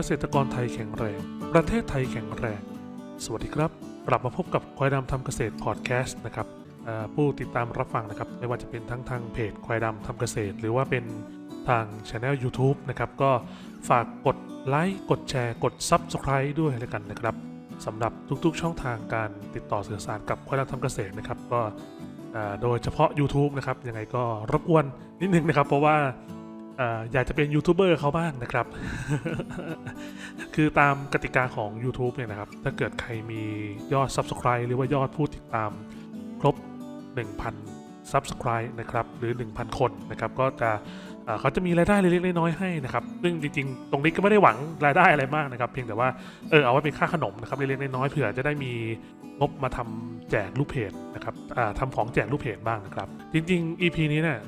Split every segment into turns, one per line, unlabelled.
เกษตรกรไทยแข็งแรง ประเทศไทยแข็งแรง สวัสดีครับ กลับมาพบกับควายดำทำเกษตรพอดแคสต์นะครับผู้ติดตามรับฟังนะครับ ไม่ว่าจะเป็นทั้งทางเพจควายดำทำเกษตร หรือว่าเป็นทางช anel YouTube นะครับ ก็ฝากกดไลค์กดแชร์ กด Subscribe ด้วยแล้วกันนะครับสำหรับทุกๆ ช่องทางการติดต่อสื่อสารกับควายดำทำเกษตรนะครับก็โดยเฉพาะ YouTube นะครับยังไงก็รบกวนนิดนึงนะครับ เพราะว่า อยากจะเป็นยูทูบเบอร์เขาบ้างนะครับ คือตามกติกาของ YouTube เนี่ยนะครับ ถ้าเกิดใครมียอด Subscribe หรือว่ายอดผู้ติดตามครบ 1,000 Subscribe นะครับ หรือ 1,000 คนนะครับ ก็จะเขาจะมีรายได้เล็กๆน้อยๆให้นะครับ ซึ่งจริงๆ ตรงนี้ก็ไม่ได้หวังรายได้อะไรมากนะครับ เพียงแต่ว่า เออ เอาไว้เป็นค่าขนมนะครับเล็กๆน้อยๆ เผื่อจะได้มีงบมาทำแจกลูกเพจนะครับอ่าทำของแจกลูกเพจบ้างนะครับ จริงๆ EP นี้เนี่ย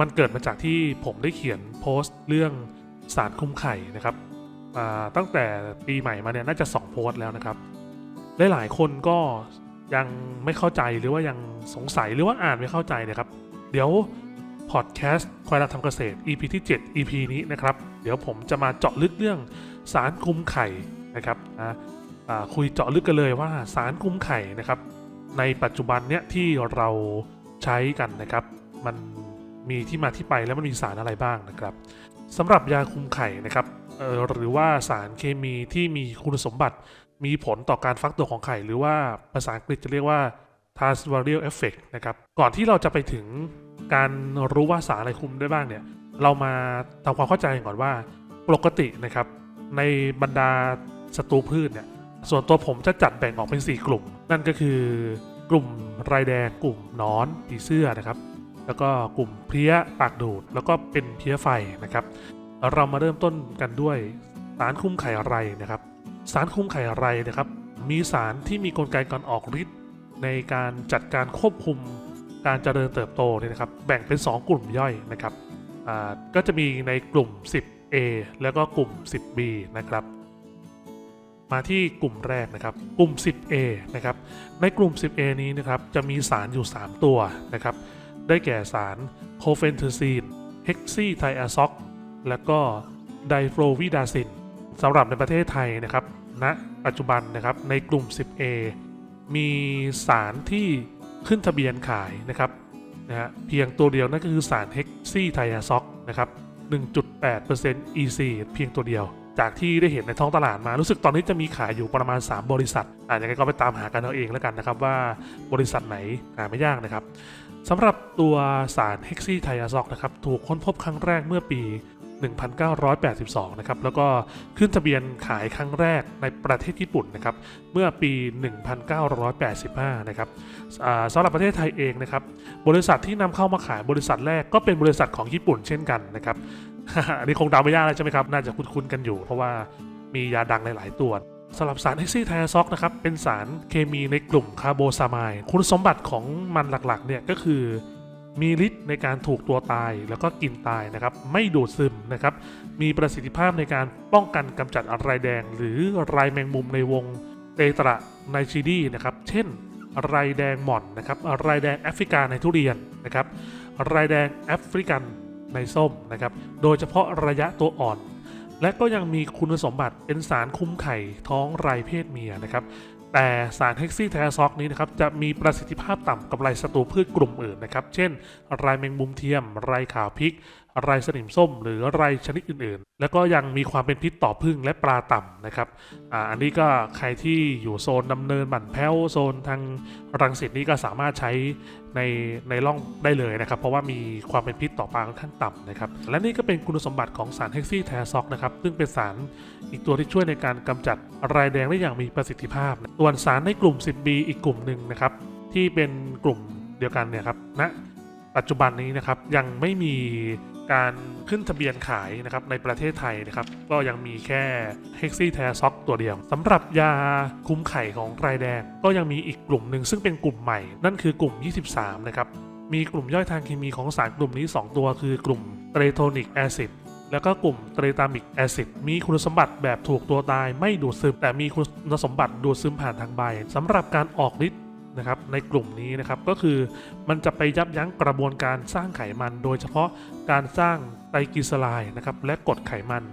มันเกิดมาจากที่ผมได้เขียนโพสต์เรื่องสารคุมไข่นะครับตั้งแต่ปีใหม่มาเนี่ยน่าจะ 2 โพสต์แล้วนะครับ หลายๆคนก็ยังไม่เข้าใจหรือว่ายังสงสัยหรือว่าอ่านไม่เข้าใจนะครับ เดี๋ยวพอดแคสต์ควายรักทำเกษตร EP ที่ 7 EP นี้นะครับ เดี๋ยวผมจะมาเจาะลึกเรื่องสารคุมไข่นะครับนะคุยเจาะลึกกันเลยว่าสารคุมไข่นะครับ ในปัจจุบันเนี่ยที่เราใช้กันนะครับ มัน มีที่มาที่ไปแล้วมันมีสารอะไรบ้างนะครับสำหรับยาคุมไข่นะครับออหรือว่าสารเคมีที่มีคุณสมบัติ มีผลต่อการฟักตัวของไข่ หรือว่าภาษาอังกฤษจะเรียกว่า transvarial effect นะครับก่อนที่เราจะไปถึงการรู้ว่าสารอะไรคุมได้บ้างเนี่ยเรามาทำความเข้าใจกันก่อนว่าปกตินะครับ ในบรรดาศัตรูพืชเนี่ยส่วนตัวผมจะจัดแบ่งออกเป็น 4 กลุ่ม นั่นก็คือกลุ่มไรแดงกลุ่มนอนผีเสื้อนะครับ แล้วก็กลุ่มเพี้ยปากดูด แล้วก็เป็นเพี้ยไฟนะครับ เรามาเริ่มต้นกันด้วยสารคุมไข่ไรนะครับ สารคุมไข่ไรนะครับ มีสารที่มีกลไกการออกฤทธิ์ในการจัดการควบคุมการเจริญเติบโตเนี่ยนะครับ แบ่งเป็น 2 กลุ่มย่อยนะครับก็จะมีในกลุ่ม 10A แล้วก็กลุ่ม 10B นะครับ มาที่กลุ่มแรกนะครับ กลุ่ม 10A นะครับ ในกลุ่ม 10A นี้นะครับ จะมีสารอยู่ 3 ตัวนะครับ ได้แก่สารโคเฟนเทอร์ซีนเฮกซีไทอะซอกแล้วก็ไดโฟลวิดาซินสำหรับในประเทศไทยนะครับณปัจจุบันนะครับในกลุ่ม 10A มีสารที่ขึ้นทะเบียนขายนะครับนะฮะเพียงตัวเดียวนั่นก็คือสารเฮกซีไทอะซอกนะครับ 1.8% EC เพียงตัวเดียว จากที่ได้เห็นในท้องตลาดมา รู้สึกตอนนี้จะมีขายอยู่ประมาณ 3 บริษัทอาอย่างไรก็ไปตามหากันเอาเองแล้วกันนะครับว่าบริษัทไหนหาไม่ยากนะครับ สำหรับตัวสารเฮกซีไทอะซอกนะครับถูกค้นพบครั้งแรกเมื่อปี 1982 นะครับแล้วก็ขึ้นทะเบียนขายครั้งแรกในประเทศญี่ปุ่นนะครับเมื่อปี 1985 นะครับอ่าสำหรับประเทศไทยเองนะครับบริษัทที่นำเข้ามาขายบริษัทแรกก็เป็นบริษัทของญี่ปุ่นเช่นกันนะครับอันนี้คงเดาไม่ยากแล้วใช่ไหมครับน่าจะคุ้นๆกันอยู่ เพราะว่ามียาดังหลายๆตัว สำหรับสารเฮกซีไทซอกนะครับเป็นสารเคมีในกลุ่มคาร์โบซามายด์คุณสมบัติของมันหลักๆเนี่ยก็คือมีฤทธิ์ในการถูกตัวตายแล้วก็กินตายนะครับ ไม่ดูดซึมนะครับ มีประสิทธิภาพในการป้องกันกำจัดอะไรแดง หรือไรแมงมุมในวงเตตระไนชิดีนะครับ เช่นไรแดงหม่อนนะครับไรแดงแอฟริกาในทุเรียนนะครับไรแดงแอฟริกันในส้มนะครับ โดยเฉพาะระยะตัวอ่อน และก็ยังมีคุณสมบัติเป็นสารคุมไข่ท้องไรเพศเมียนะครับ แต่สารเฮกซี่ไทอะซอกนี้นะครับจะมีประสิทธิภาพต่ำกับไรศัตรูพืชกลุ่มอื่นนะครับ เช่น ไรแมงมุมเทียม ไรขาวพริกไรสนิมส้ม หรือไรชนิดอื่นๆ แล้วก็ยังมีความเป็นพิษต่อพึ่งและปลาต่ำนะครับออันนี้ก็ใครที่อยู่โซนดำเนินบั่นแพ้วโซนทางรังสิตนี่ก็สามารถใช้ในในร่องได้เลยนะครับ เพราะว่ามีความเป็นพิษต่อปลาค่อนข้างต่ำนะครับ และนี่ก็เป็นคุณสมบัติของสารเฮกซี่ไทซอกนะครับซึ่งเป็นสารอีกตัวที่ช่วยในการกำจัดรายแดงได้อย่างมีประสิทธิภาพส่วนสารในกลุ่ม 10B อีกกลุ่มหนึ่งนะครับที่เป็นกลุ่มเดียวกันเนี่ยครับณปัจจุบันนี้นะครับยังไม่มี การขึ้นทะเบียนขายนะครับในประเทศไทยนะครับก็ยังมีแค่ h e x y t e r s o c ตัวเดียวสำหรับยาคุมไข่ของรายแดง ก็ยังมีอีกกลุ่มหนึ่งซึ่งเป็นกลุ่มใหม่ นั่นคือกลุ่ม 23 นะครับ มีกลุ่มย่อยทางเคมีของสารกลุ่มนี้ 2 ตัวคือกลุ่มเตรโทนิกแอซิดแล้วก็กลุ่มเตรตามิกแอซิดมีคุณสมบัติแบบถูกตัวตายไม่ดูดซึม แต่มีคุณสมบัติดูดซึมผ่านทางใบสำหรับการออกฤทธิ์ นะครับในกลุ่มนี้นะครับก็คือมันจะไปยับยั้งกระบวนการสร้างไขมัน โดยเฉพาะการสร้างไตรกลีเซอไรด์นะครับและกรดไขมัน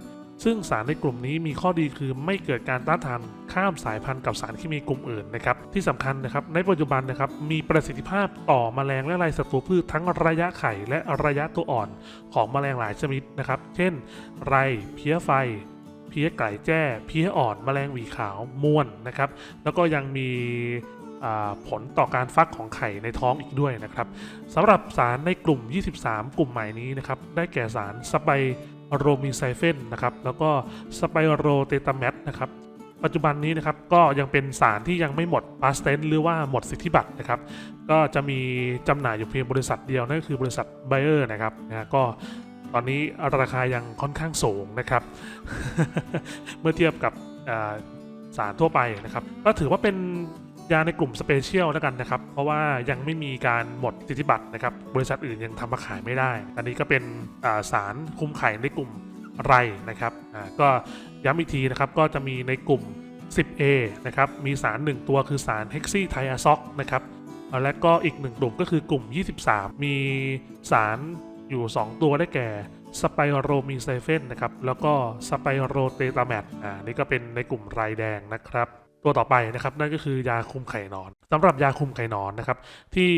ซึ่งสารในกลุ่มนี้มีข้อดีคือไม่เกิดการต้านทานข้ามสายพันธุ์กับสารเคมีกลุ่มอื่นนะครับที่สำคัญนะครับในปัจจุบันนะครับมีประสิทธิภาพต่อแมลงและลายศัตรูพืชทั้งระยะไข่และระยะตัวอ่อนของแมลงหลายชนิดนะครับเช่น ไรเพี้ยไฟเพี้ยไก่แจ้ เพี้ยอ่อน แมลงหวีขาว ม่วนนะครับ แล้วก็ยังมี ผลต่อการฟักของไข่ในท้องอีกด้วยนะครับสำหรับสารในกลุ่ม 23 กลุ่มใหม่นี้นะครับได้แก่สารสไปโรมีไซเฟนนะครับแล้วก็สไปโรเตตาแมตนะครับปัจจุบันนี้นะครับก็ยังเป็นสารที่ยังไม่หมดพาสเทนหรือว่าหมดสิทธิบัตรนะครับก็จะมีจำหน่ายอยู่เพียงบริษัทเดียวนั่นก็คือบริษัทไบเออร์นะครับนะก็ตอนนี้ราคายังค่อนข้างสูงนะครับ เมื่อเทียบกับสารทั่วไปนะครับ ก็ถือว่าเป็น ยาในกลุ่มสเปเชียลแล้วกันนะครับ เพราะว่ายังไม่มีการหมดสิทธิบัตรนะครับ บริษัทอื่นยังทำมาขายไม่ได้ อันนี้ก็เป็นาสารคุมไข่ในกลุ่มไรนะครับอ่าก็ย้ำอีกทีนะครับก็จะมีในกลุ่ม 10A นะครับมีสาร 1 ตัวคือสารเฮกซี่ไทอาซอกนะครับและก็อีกหนึ่งกลุ่มก็คือกลุ่ม 23 มีสารอยู่ 2 ตัวได้แก่สไปโรมีไซเฟนนะครับแล้วก็สไปโรเตตาแมตอ่านี่ก็เป็นในกลุ่มไรแดงนะครับ ตัวต่อไปนะครับนั่นก็คือยาคุมไข่นอนสำหรับยาคุมไข่นอนนะครับที่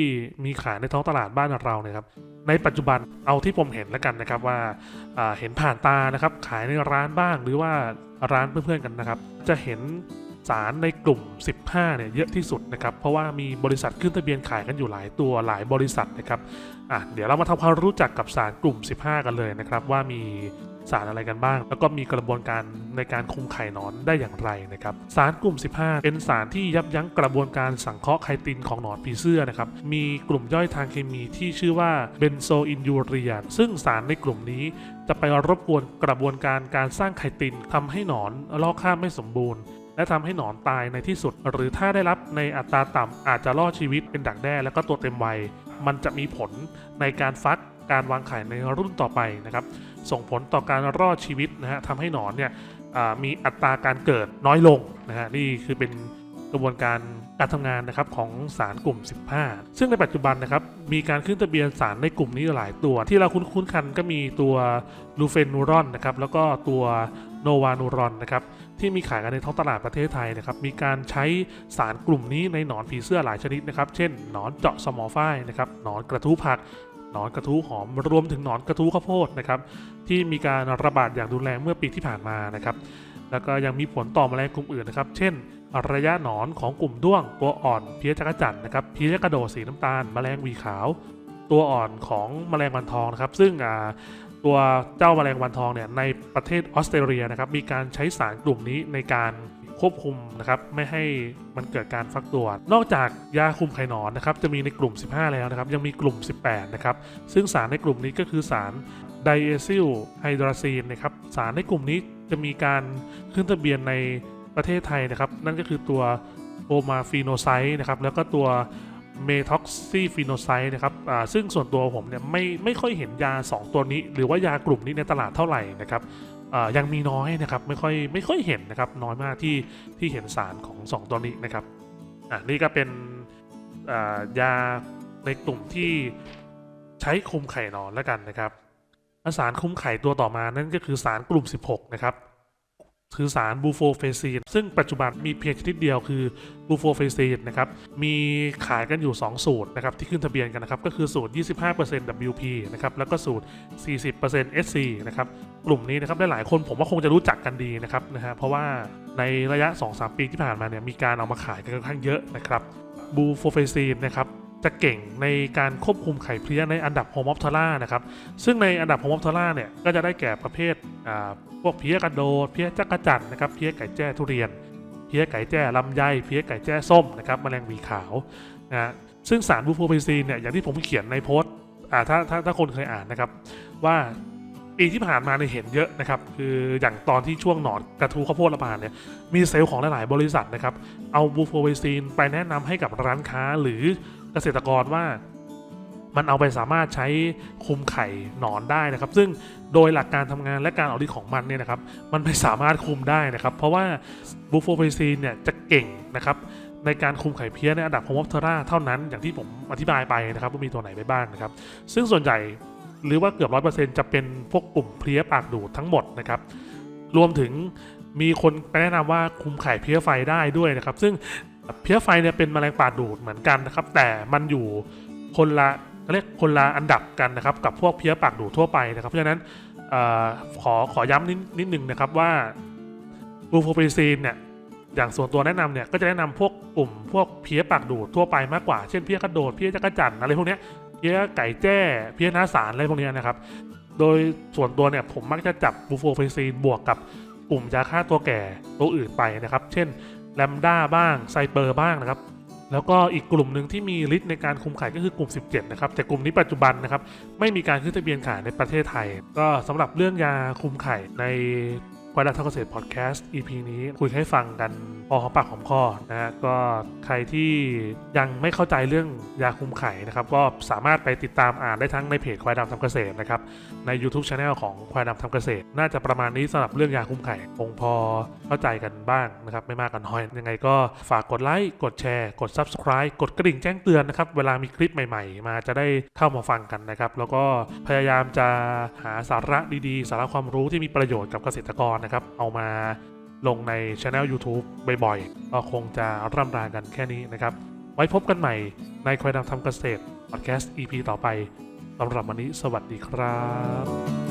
มีขายในท้องตลาดบ้านเราเนี่ยครับในปัจจุบันเอาที่ผมเห็นแล้วกันนะครับว่าอ่าเห็นผ่านตานะครับขายในร้านบ้างหรือว่าร้านเพื่อนๆกันนะครับ จะเห็นสารในกลุ่ม 15 เนี่ยเยอะที่สุดนะครับ เพราะว่ามีบริษัทขึ้นทะเบียนขายกันอยู่หลายตัวหลายบริษัทนะครับอะเดี๋ยวเรามาทำความรู้จักกับสารกลุ่ม 15 กันเลยนะครับ ว่ามี สารอะไรกันบ้าง แล้วก็มีกระบวนการในการคุมไข่นอนได้อย่างไรนะครับสารกลุ่ม 15 เป็นสารที่ยับยั้งกระบวนการสังเคราะห์ไคตินของหนอนผีเสื้อนะครับมีกลุ่มย่อยทางเคมีที่ชื่อว่าเบนโซอินยูเรียซึ่งสารในกลุ่มนี้จะไปรบกวนกระบวนการการสร้างไคตินทำให้หนอนลอกคราบไม่สมบูรณ์และทำให้หนอนตายในที่สุด หรือถ้าได้รับในอัตราต่ำอาจจะรอดชีวิตเป็นดักแด้แล้วก็ตัวเต็มวัย มันจะมีผลในการฟักการวางไข่ในรุ่นต่อไปนะครับ ส่งผลต่อการรอดชีวิตนะฮะทำให้หนอนเนี่ยมีอัตราการเกิดน้อยลงนะฮะนี่คือเป็นกระบวนการการทำงานนะครับของสารกลุ่ม 15 ซึ่งในปัจจุบันนะครับมีการขึ้นทะเบียนสารในกลุ่มนี้หลายตัว ที่เราคุ้นๆกันก็มีตัวลูเฟนูรอนนะครับแล้วก็ตัวโนวานูรอนนะครับที่มีขายกันในท้องตลาดประเทศไทยนะครับมีการใช้สารกลุ่มนี้ในหนอนผีเสื้อหลายชนิดนะครับ เช่นหนอนเจาะสมอฝ้ายนะครับหนอนกระทู้ผัก หนอนกระทู้หอมรวมถึงหนอนกระทู้ข้าวโพดนะครับ ที่มีการระบาดอย่างรุนแรงเมื่อปีที่ผ่านมานะครับ แล้วก็ยังมีผลต่อแมลงกลุ่มอื่นนะครับ เช่น ระยะหนอนของกลุ่มด้วง ตัวอ่อนเพี้ยจักรจั่นนะครับเพี้ยกระโดดสีน้ำตาล แมลงวีขาว ตัวอ่อนของแมลงวันทองนะครับ ซึ่งตัวเจ้าแมลงวันทองเนี่ยในประเทศออสเตรเลียนะครับมีการใช้สารกลุ่มนี้ในการ ควบคุมนะครับไม่ให้มันเกิดการฟักตัวนอกจากยาคุมไข่หนอนนะครับจะมีในกลุ่ม 15 แล้วนะครับยังมีกลุ่ม 18 นะครับซึ่งสารในกลุ่มนี้ก็คือสารไดเอซิลไฮดราซีนนะครับสารในกลุ่มนี้จะมีการขึ้นทะเบียนในประเทศไทยนะครับนั่นก็คือตัวโอมาฟีโนไซต์นะครับแล้วก็ตัวเมท็อกซีฟีโนไซต์นะครับซึ่งส่วนตัวผมเนี่ยไม่ไม่ค่อยเห็นยา 2 ตัวนี้ หรือว่ายากลุ่มนี้ในตลาดเท่าไหร่นะครับ ยังมีน้อยนะครับไม่ค่อยไม่ค่อยเห็นนะครับน้อยมากที่ที่เห็นสารของ 2 ตัวนี้นะครับอ่านี่ก็เป็นยาในกลุ่มที่ใช้คุมไข่นอนแล้วกันนะครับสารคุมไข่ตัวต่อมานั่นก็คือสารกลุ่ม 16 นะครับ คือสารบูโฟเฟซีนซึ่งปัจจุบันมีเพียงชนิดเดียวคือบูโฟเฟซีนนะครับ มีขายกันอยู่ 2 สูตรนะครับที่ขึ้นทะเบียนกันนะครับ ก็คือสูตร 25% WP นะครับ แล้วก็สูตร 40% SC นะครับ กลุ่มนี้นะครับหลายๆคนผมว่าคงจะรู้จักกันดีนะครับนะฮะเพราะว่าในระยะ 2-3 ปีที่ผ่านมาเนี่ยมีการเอามาขายกันค่อนข้างเยอะนะครับบูโฟเฟซีนนะครับ จะเก่งในการควบคุมไข่เพลี้ยในอันดับโฮมอ p ท e รานะครับซึ่งในอันดับโฮมอ p ท e ราเนี่ยก็จะได้แก่ประเภทพวกเพี้ยกระโดดเพี้ยจักระจั่นนะครับเพี้ยไก่แจ้ทุเรียน เพี้ยไก่แจ้ลำไยเพี้ยไก่แจ้ส้มนะครับแมลงวีขาวนะฮะซึ่งสารบูโฟเปซีนเนี่ยอย่างที่ผมเขียนในโพสต์อ่าถ้าถ้าถ้าคนเคยอ่านนะครับ ว่าปีที่ผ่านมาเนี่ยเห็นเยอะนะครับคืออย่างตอนที่ช่วงหนอนกระทูข้าวโพดระบาดเนี่ยมีเซลล์ของหลาย ๆ บริษัทนะครับเอาบูโฟเวซีนไปแนะนำให้กับร้านค้าหรือ เกษตรกรว่ามันเอาไปสามารถใช้คุมไข่หนอนได้นะครับ ซึ่งโดยหลักการทำงานและการออกฤทธิ์ของมันเนี่ยนะครับมันไม่สามารถคุมได้นะครับ เพราะว่าบูโฟเวซีนเนี่ยจะเก่งนะครับในการคุมไข่เพี้ยในอันดับโฮมอ p เทราเท่านั้นอย่างที่ผมอธิบายไปนะครับว่ามีตัวไหนไปบ้างนะครับ ซึ่งส่วนใหญ่หรือว่าเกือบร้อยเปอร์เซ็นต์จะเป็นพวกกลุ่มเพลี้ยปากดูดทั้งหมดนะครับรวมถึงมีคนไปแนะนำว่าคุมไข่เพี้ยไฟได้ด้วยนะครับ ซึ่ง เพี้ยไฟเนี่ยเป็นแมลงป่าดูดเหมือนกันนะครับ แต่มันอยู่คนละเรียกคนละอันดับกันนะครับ กับพวกเพี้ยปากดูดทั่วไปนะครับ เพราะฉะนั้นออขอขอย้ำนิดนิดนึงนะครับว่าบูโฟเปซีนเนี่ยอย่างส่วนตัวแนะนำเนี่ยก็จะแนะนำพวกกลุ่มพวกเพี้ยปากดูดทั่วไปมากกว่า เช่นเพี้ยกระโดดเพี้ยจักรจั่นอะไรพวกเนี้ยเพี้ยไก่แจ้เพี้ยน้าสารอะไรพวกเนี้ยนะครับ โดยส่วนตัวเนี่ยผมมักจะจับบูโฟเฟซีนบวกกับกลุ่มยาฆ่าตัวแก่ตัวอื่นไปนะครับ เช่น แลมด้าบ้างไซเปอร์บ้างนะครับ แล้วก็อีกกลุ่มหนึ่งที่มีฤทธิ์ในการคุมไข่ก็คือกลุ่ม 17 นะครับ แต่กลุ่มนี้ปัจจุบันนะครับ ไม่มีการขึ้นทะเบียนขายในประเทศไทย ก็สำหรับเรื่องยาคุมไข่ใน วายดักทางเกษตรพอดแคสต์ EP นี้คุยให้ฟังกันพอหอมปากหอมคอนะฮะก็ใครที่ยังไม่เข้าใจเรื่องยาคุมไข่นะครับ ก็สามารถไปติดตามอ่านได้ทั้งในเพจควายดำทำเกษตรนะครับใน YouTube Channel ของควายดำทำเกษตร น่าจะประมาณนี้สำหรับเรื่องยาคุมไข่คงพอเข้าใจกันบ้างนะครับ ไม่มากกันน้อย ยังไงก็ฝากกดไลค์กดแชร์ กด Subscribe กดกระดิ่งแจ้งเตือนนะครับ เวลามีคลิปใหม่ๆ มาจะได้เข้ามาฟังกันนะครับ แล้วก็พยายามจะหาสาระดีๆ สาระความรู้ที่มีประโยชน์กับเกษตรกรนะครับ เอามาลงใน Channel YouTube บ่อยๆ ก็คงจะร่ำรากันแค่นี้นะครับ ไว้พบกันใหม่ในควายดำทำเกษตร Podcast EP ต่อไปสำหรับวันนี้สวัสดีครับ